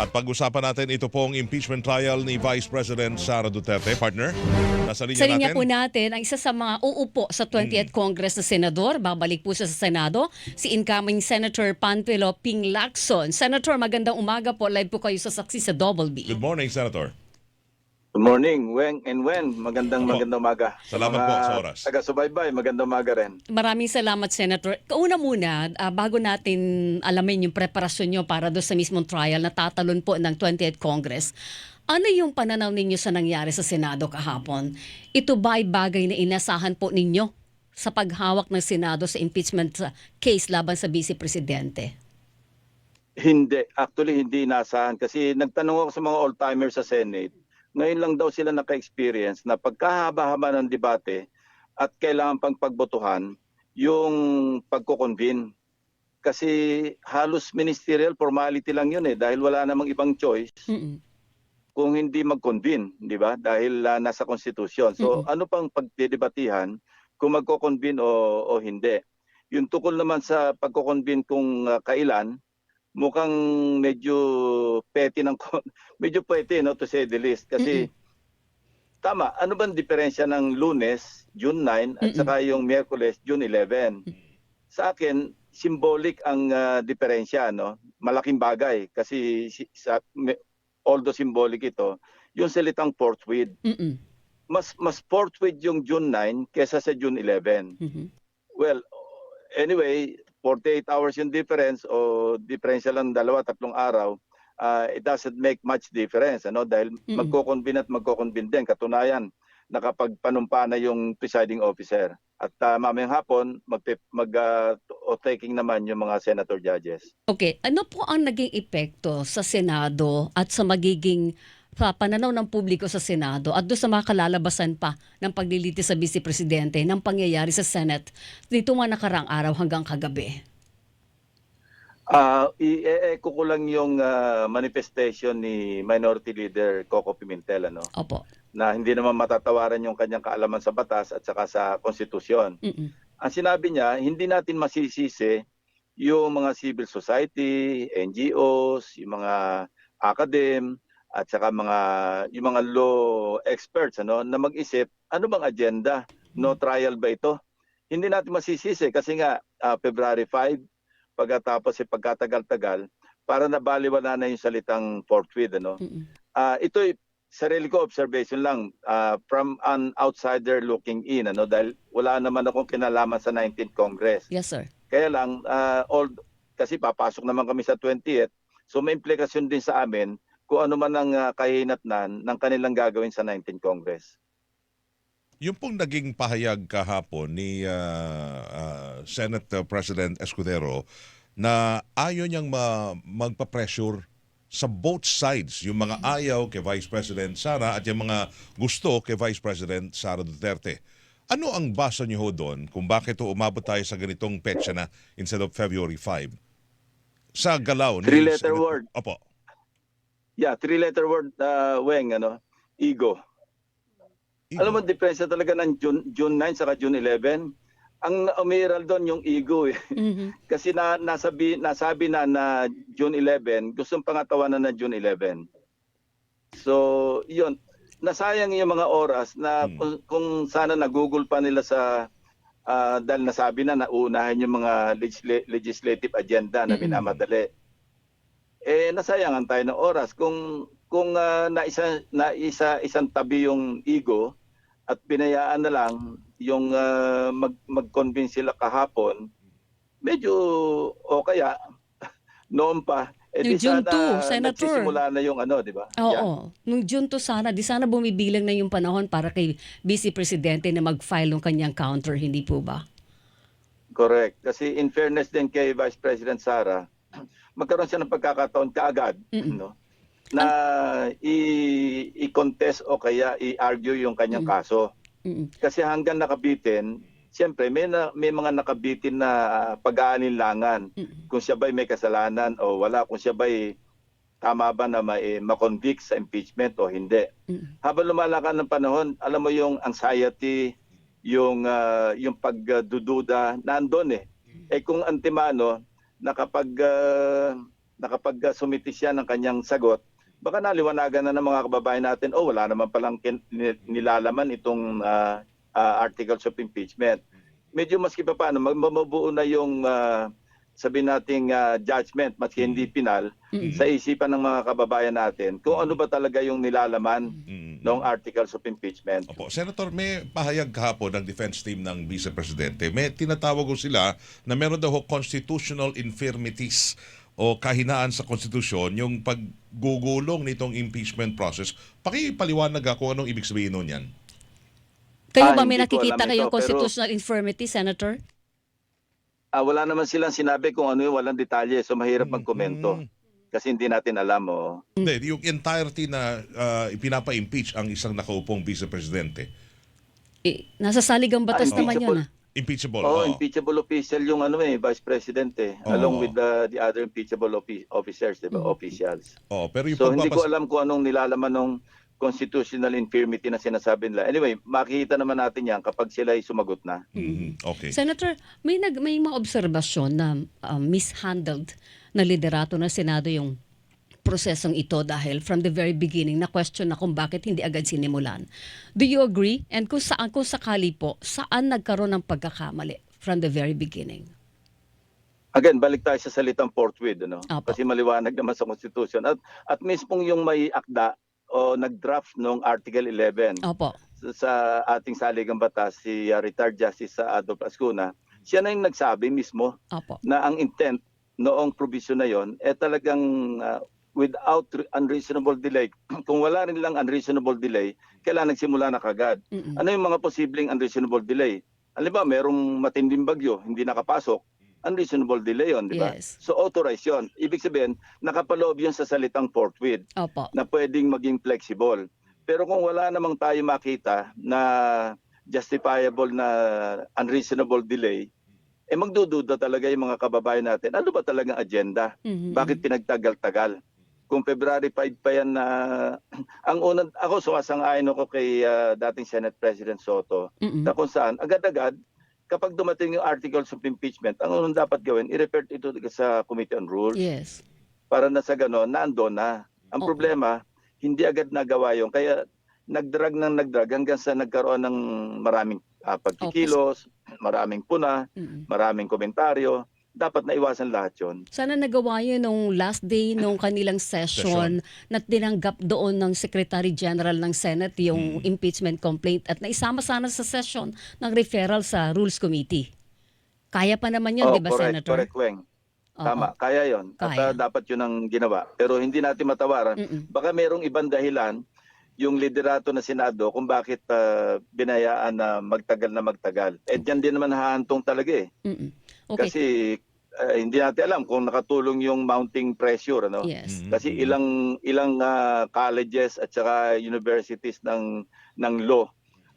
At pag-usapan natin ito pong impeachment trial ni Vice President Sara Duterte. Partner, nasa linya Sa linya natin. po natin, ang isa sa mga uupo sa 20th Congress na Senador, babalik po siya sa Senado, si incoming Senator Panfilo Ping Lacson. Senator, magandang umaga po. Live po kayo sa saksi sa Double B. Good morning, Senator. Good morning, Weng and Wen. Magandang Opo. magandang umaga. Salamat po sa oras. Taga-subaybay, magandang umaga rin. Maraming salamat, Senator. Kauna muna, ah, bago natin alamin yung preparasyon nyo para doon sa mismong trial na tatalon po ng 20th Congress, ano yung pananaw ninyo sa nangyari sa Senado kahapon? Ito ba ay bagay na inasahan po ninyo sa paghawak ng Senado sa impeachment ah, case laban sa Vice Presidente? Hindi, actually hindi inasahan kasi nagtanong ako sa mga old-timers sa Senate. Ngayon lang daw sila naka-experience na pagkahaba-haba ng debate at kailangan pang pagbotohan yung pagko-convene. Kasi halos ministerial formality lang yun eh dahil wala namang ibang choice Mm-mm. kung hindi mag-convene, di ba? Dahil ah, nasa konstitusyon. So ano pang pagdedebatihan kung magko-convene o, o hindi? Yung tukol naman sa pagko-convene kung ah, kailan, mukhang medyo petty ng medyo petty no to say the least. Kasi tama ano bang diferensya ng Lunes June 9 at Mm-mm. saka yung Miyerkules June 11 sa akin symbolic ang ah, diferensya no? Malaking bagay kasi si- sa although symbolic ito yung salitang forthwith Mm-mm. mas mas forthwith yung June 9 kesa sa June 11 Mhm. Well, anyway, 48 hours yung difference o diferensya lang dalawa, tatlong araw, uh, it doesn't make much difference. Ano? Dahil Mm-mm. magko-convene at magko-convene din. Katunayan, nakapagpanumpa na yung presiding officer. At uh, mamayang hapon, mag, mag uh, taking naman yung mga senator judges. Okay, ano po ang naging epekto sa Senado at sa magiging sa pananaw ng publiko sa Senado at doon sa mga kalalabasan pa ng paglilitis sa Vice Presidente ng pangyayari sa Senate nito mga nakarang araw hanggang kagabi? Uh, i-echo ko lang yung uh, manifestation ni Minority Leader Coco Pimentel ano, Opo. na hindi naman matatawaran yung kanyang kaalaman sa batas at saka sa konstitusyon. Mm-mm. ang sinabi niya, hindi natin masisisi yung mga civil society, NGOs, yung mga academ, at saka mga yung mga law experts ano na mag-isip ano bang agenda no trial ba ito hindi natin masisisi kasi nga ah, February 5 pagkatapos eh pagkatagal-tagal para nabaliwala na yung salitang forthwith ano Mm-mm. Ah, ito sarili ko observation lang ah, from an outsider looking in ano dahil wala naman akong kinalaman sa 19th Congress. Yes, sir. Kaya lang ah, all kasi papasok naman kami sa 20th. So may implikasyon din sa amin kung ano man ang uh, kahinatnan ng kanilang gagawin sa 19th Congress. Yung pong naging pahayag kahapon ni ah, ah, Senate ah, President Escudero na ayaw niyang ma- magpa-pressure sa both sides, yung mga ayaw kay Vice President Sara at yung mga gusto kay Vice President Sara Duterte. Ano ang basa niyo doon kung bakit umabot tayo sa ganitong petsa na instead of February 5? Sa galaw ni Three-letter Senate- word. Opo. Yeah, three-letter word, uh, Weng, ano, ego. Alam mo, diferensya talaga ng June, June 9 saka June 11. Ang umiral doon yung ego eh. Mhm. Kasi na, nasabi, nasabi na na June 11, gustong pangatawanan na June 11. So, yun. Nasayang yung mga oras na Hmm. kung, kung sana nagugol pa nila sa ah, dahil nasabi na nauunahan yung mga legisla- legislative agenda na Mm-mm. minamadali. Eh nasayangan tayo ng oras kung kung ah, naisa naisa isang tabi yung ego at pinayaan na lang yung ah, mag mag-convince sila kahapon medyo o kaya noon pa eh Yung di June sana 2, Senator. nagsisimula na yung ano di ba Oo. Yeah. Nung June to sana, di sana bumibilang na yung panahon para kay Vice Presidente na mag-file ng kanyang counter, hindi po ba? correct kasi in fairness din kay Vice President Sara magkaroon siya ng pagkakataon kaagad Mm-mm. no na i- i-contest o kaya i-argue yung kanyang kaso Mm-mm. kasi hanggang nakabitin siyempre may na, may mga nakabitin na pag-aalinlangan Mm-mm. kung siya ba'y may kasalanan o wala kung siya ba'y tama ba na may makonvict sa impeachment o hindi Mm-mm. habang lumalakan ng panahon alam mo yung anxiety yung ah, yung pagdududa nandoon eh eh kung antimano na kapag ah, na kapag uh, sumiti siya ng kanyang sagot, baka naliwanagan na ng mga kababayan natin, oh wala naman palang nilalaman itong ah, ah, articles of impeachment. Medyo maski pa paano, mabubuo na yung uh, sabi nating ah, judgment, maski hindi pinal, Mm-mm. sa isipan ng mga kababayan natin kung ano ba talaga yung nilalaman Mm. Ng articles of impeachment. Opo. Senator, may pahayag kahapon ng defense team ng Vice Presidente. May tinatawag ko sila na meron daw constitutional infirmities o kahinaan sa konstitusyon yung paggugulong nitong impeachment process. Pakipaliwanag ako anong ibig sabihin nun yan. Kayo Ah, ba may hindi ko nakikita alam kayong ito, pero- constitutional infirmity, Senator? Ah, wala naman silang sinabi kung ano yung walang detalye, so mahirap magkomento. Mm. Kasi hindi natin alam. Oh. Hindi, yung entirety na uh, ipinapa-impeach ang isang nakaupong Vice Presidente. Eh, nasa saligang batas Ah, naman yun. Ah. Impeachable. Oh, oo. impeachable official yung ano eh, Vice President eh, Oo. along with the, the other impeachable offi- officers, di ba, officials. Oo, pero yung So hindi ko pagpapas- alam kung anong nilalaman ng constitutional infirmity na sinasabi nila. Anyway, makikita naman natin yan kapag sila ay sumagot na. Mhm, Okay. Senator, may nag may mga obserbasyon na um, mishandled na liderato ng Senado yung prosesong ito dahil from the very beginning na question na kung bakit hindi agad sinimulan. Do you agree? And kung saan kung sakali po, saan nagkaroon ng pagkakamali from the very beginning? Again, balik tayo sa salitang forthwith, ano? Apo. Kasi maliwanag naman sa Constitution. At, at mismong yung may akda o nag-draft ng Article 11 Opo. sa- ating saligang batas, si uh, retired Justice sa Adolf Ascuna, siya na yung nagsabi mismo Opo. na ang intent noong provision na yon eh talagang uh, without re- unreasonable delay. Kung wala rin lang unreasonable delay, kailangan nagsimula na kagad. Mm-mm. Ano yung mga posibleng unreasonable delay? Alam ba, merong matinding bagyo, hindi nakapasok. Unreasonable delay yon, di ba? Yes. So authorized yon. Ibig sabihin, nakapaloob yun sa salitang forthwith Opo. na pwedeng maging flexible. Pero kung wala namang tayo makita na justifiable na unreasonable delay, eh magdududa talaga yung mga kababayan natin. Ano ba talagang agenda? Mhm. Bakit pinagtagal-tagal? Kung February 5 pa yan na ang unang ako sumasang-ayon ako kay ah, dating Senate President Soto Mm-mm. na kung saan agad-agad kapag dumating yung articles of impeachment, ang unang dapat gawin, i-refer ito sa Committee on Rules Yes. para na sa gano'n, naando na. Ang Oo. problema, hindi agad nagawa yun. Kaya nagdrag ng nagdrag hanggang sa nagkaroon ng maraming ah, pagkikilos, maraming puna, Mm-mm. maraming komentaryo. Dapat naiwasan lahat yun. Sana nagawa yun nung last day nung kanilang session na tinanggap doon ng Secretary General ng Senate yung impeachment complaint at naisama sana sa session ng referral sa Rules Committee. Kaya pa naman yun, Oh, di ba, correct, Senator? correct, Weng. Oo. Tama, kaya yon. At Kaya. ah, dapat yun ang ginawa. Pero hindi natin matawaran. Mm-mm. Baka merong ibang dahilan yung liderato ng Senado kung bakit ah, binayaan na magtagal na magtagal. Eh dyan din naman hahantong talaga eh. Mm-mm. Okay. Kasi ah, hindi natin alam kung nakatulong yung mounting pressure ano. yes. Mhm. Kasi ilang ilang ah, colleges at saka universities ng ng law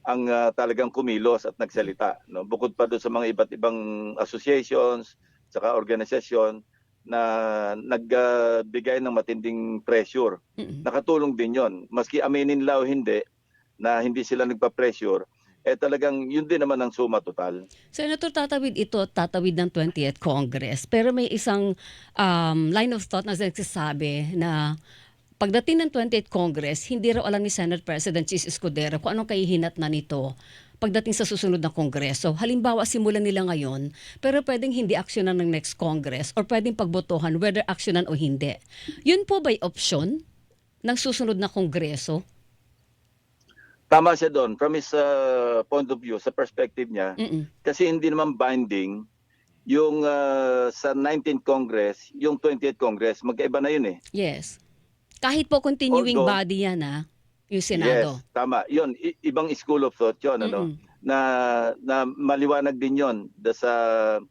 ang ah, talagang kumilos at nagsalita no. Bukod pa doon sa mga iba't ibang associations, saka organisasyon na nagbigay ng matinding pressure. Mm-mm. Nakatulong din 'yon. Maski aminin lao hindi na hindi sila nagpa-pressure, eh talagang yun din naman ang suma total. Senator, tatawid ito at tatawid ng 20th Congress. Pero may isang um, line of thought na nagsasabi na pagdating ng 20th Congress, hindi raw alam ni Senate President Chis Escudero kung anong kahihinat na nito pagdating sa susunod na Kongreso. Halimbawa, simulan nila ngayon, pero pwedeng hindi aksyonan ng next Congress or pwedeng pagbotohan whether aksyonan o hindi. Yun po ba'y option ng susunod na Kongreso? Tama siya doon from his uh, point of view, sa perspective niya, Mm-mm. kasi hindi naman binding yung uh, sa 19th Congress, yung 20th Congress, magkaiba na yun eh. Yes. Kahit po continuing Although- body yan, ha? Yung Senado. Yes, tama. Yun, i- ibang school of thought yun, ano? Na, na maliwanag din yun. Da sa,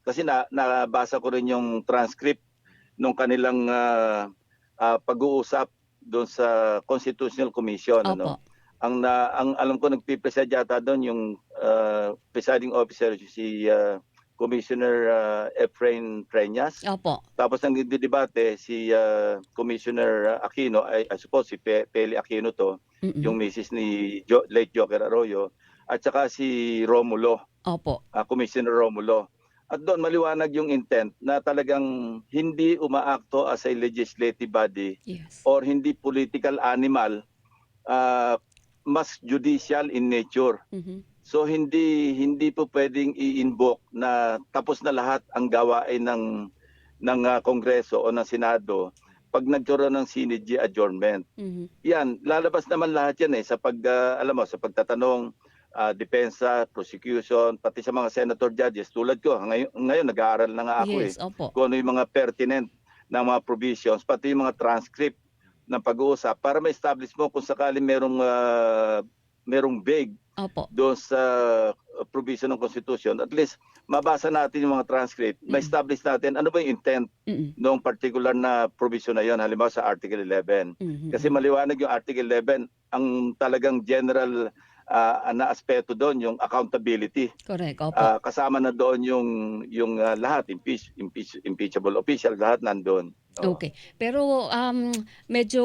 kasi na, nabasa ko rin yung transcript nung kanilang ah, ah, pag-uusap doon sa Constitutional Commission. Ano? Opo. ang na ang alam ko nagpipreside yata doon yung uh, presiding officer si uh, Commissioner uh, Efrain Preñas Opo. tapos nang debate si uh, Commissioner uh, Aquino I, I suppose si Pe- Peli Aquino to Mm-mm. yung misis ni jo- late Joker Arroyo at saka si Romulo Opo. uh, Commissioner Romulo At doon maliwanag yung intent na talagang hindi umaakto as a legislative body Yes. or hindi political animal, ah, mas judicial in nature. Mhm. So hindi hindi po pwedeng i-invoke na tapos na lahat ang gawain ng ng ah, Kongreso o ng Senado pag nagkaroon ng synergy adjournment. Mhm. Yan, lalabas naman lahat yan eh sa pag ah, alam mo sa pagtatanong ah, depensa, prosecution, pati sa mga senator judges tulad ko. Ngayon, ngayon nag-aaral na nga ako eh Yes, opo. kung ano yung mga pertinent na mga provisions, pati yung mga transcript ng pag-uusap para ma-establish mo kung sakali merong ah, merong vague Opo. doon sa uh, provision ng Constitution, at least mabasa natin yung mga transcript, Mm. ma-establish natin ano ba yung intent Mhm. ng particular na provision na yon halimbawa sa Article 11. Mhm. Kasi maliwanag yung Article 11, ang talagang general ah, na aspeto doon, yung accountability. Correct, opo. Ah, kasama na doon yung yung ah, lahat, impeach, impeach, impeachable official, lahat nandoon. Oo. Okay. Pero um, medyo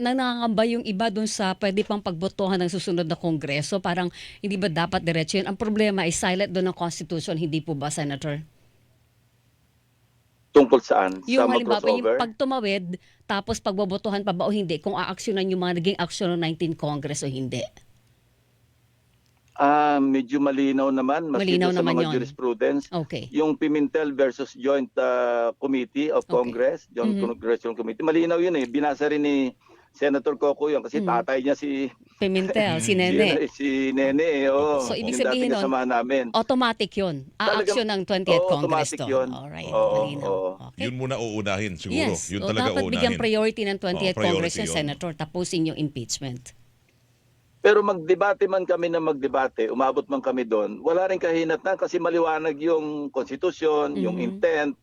nangangamba yung iba dun sa pwede pang pagbotohan ng susunod na kongreso. Parang hindi ba dapat diretso yun? Ang problema ay silent doon ng Constitution, hindi po ba, Senator? Tungkol saan? Yung sa mga halimbawa, yung pag tumawid, tapos pagbobotohan pa ba o hindi, kung aaksyonan yung mga naging aksyon ng 19 Congress o hindi. Ah, medyo malinaw naman maski Malinaw sa naman mga yun. jurisprudence. Okay. Yung Pimentel versus Joint ah, Committee of Okay. Congress, Joint Mhm. Congressional Committee. Malinaw yun eh. Binasa rin ni Senator Coco yun kasi Mhm. tatay niya si Pimentel, si si, Nene. si Nene. eh, Oo. So, ibig Yung sabihin dating nun, kasama namin. Automatic yun. Aaksyon ng 20th Oo, Congress automatic to. yun. Alright, Oo, malinaw. oo. Okay. Yun muna uunahin siguro. Yes. Yun o talaga dapat uunahin. bigyan priority ng 20th Oo, Congress priority yung yun. Senator tapusin yung impeachment. Pero magdebate man kami na magdebate, umabot man kami doon, wala rin kahinatnan kasi maliwanag yung constitution, yung Mhm. intent,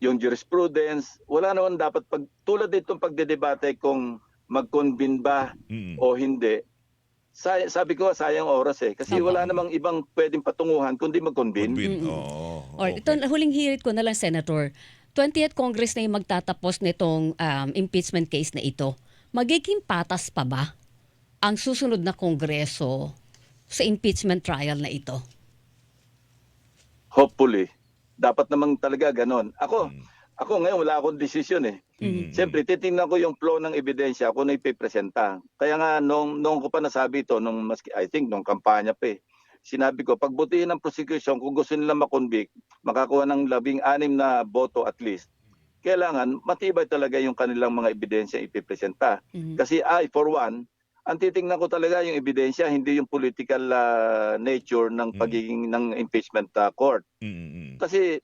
yung jurisprudence. Wala naman dapat pag tulad ditong pagdedebate kung mag-convene ba Mm. o hindi. Say, sabi ko sayang oras eh kasi Tama. wala namang ibang pwedeng patunguhan kundi mag-convene. Convene. Mm-mm. Oo. Or okay. ito huling hirit ko na lang Senator. 20th Congress na yung magtatapos nitong um, impeachment case na ito. Magiging patas pa ba ang susunod na kongreso sa impeachment trial na ito? Hopefully. Dapat namang talaga ganon. Ako, Mm. ako ngayon wala akong desisyon eh. Mm. Siyempre, titingnan ko yung flow ng ebidensya kung ano ipipresenta. Kaya nga, nung, nung ko pa nasabi ito, nung, maski, I think, nung kampanya pa eh, sinabi ko, pagbutihin ng prosecution, kung gusto nila makonvict, makakuha ng labing anim na boto at least, kailangan matibay talaga yung kanilang mga ebidensya ipipresenta. Mhm. Kasi I, for one, ang titingnan ko talaga yung ebidensya, hindi yung political ah, nature ng Mm. pagiging ng impeachment ah, court. Mm-mm. Kasi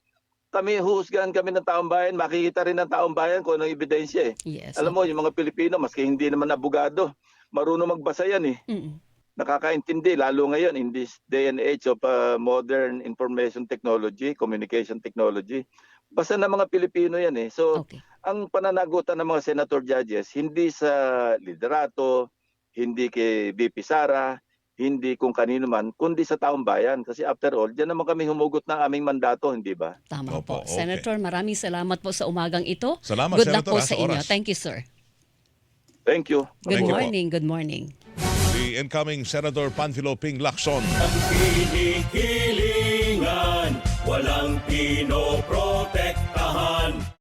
kami, huhusgahan kami ng taong bayan, makikita rin ng taong bayan kung anong ebidensya eh. Yes. Alam mo, yung mga Pilipino, maski hindi naman abogado, marunong magbasa yan eh. Mm-mm. Nakakaintindi, lalo ngayon in this day and age of uh, modern information technology, communication technology. Basta na mga Pilipino yan eh. So, Okay. ang pananagutan ng mga senator judges, hindi sa liderato, hindi kay BP Sara, hindi kung kanino man, kundi sa taong bayan. Kasi after all, diyan naman kami humugot ng aming mandato, hindi ba? Tama po. Opo, okay. Senator, maraming salamat po sa umagang ito. Salamat, Good luck Senator, po ah, sa inyo. oras. Thank you, sir. Thank you. Good Thank you po. morning. Good morning. The incoming Senator Panfilo Ping Lacson. Ang kinikilingan, walang pinoprotektahan.